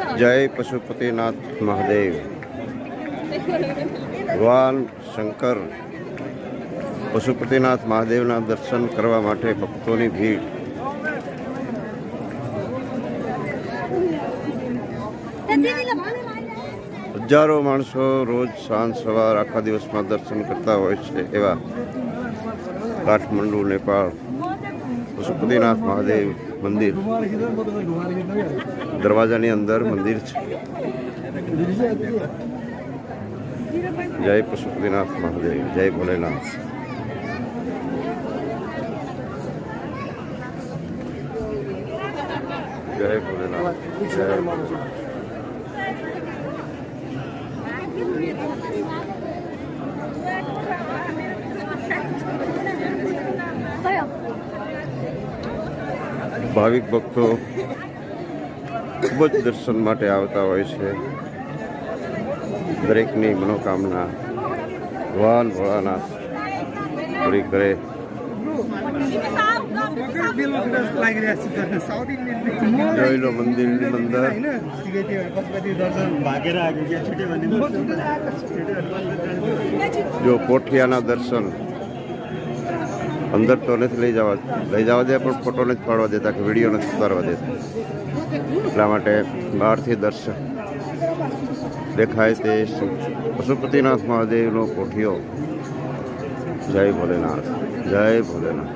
જય પશુપતિનાથ મહાદેવ. ભગવાન શંકર પશુપતિનાથ મહાદેવના દર્શન કરવા માટે ભક્તોની ભીડ. હજારો માણસો રોજ સાંજ સવાર આખા દિવસમાં દર્શન કરતા હોય છે એવા કાઠમંડુ, નેપાળ, પશુપતિનાથ મહાદેવ. મંદિર. દરવાજાની અંદર મંદિર છે. જય પશુપતિનાથ મહાદેવ જય ભોલેનાથ. જય ભોલેનાથ જય ભાવિક ભક્તો ખૂબ જ દર્શન માટે આવતા હોય છે. દરેકની મનોકામના ભગવાન ભોળાનાથ પૂરી કરે. જોઈ લો ગયા છૂટે જો કોઠિયાના દર્શન અંદર તો નથી લઈ જવા લઈ જવા દે, પણ ફોટો નથી પાડવા દેતા કે વીડિયો નથી ઉતારવા દેતા એટલા માટે બહારથી દર્શન દેખાય તે પશુપતિનાથ મહાદેવનો કોઠિયો. જય ભોલેનાથ જય ભોલેનાથ.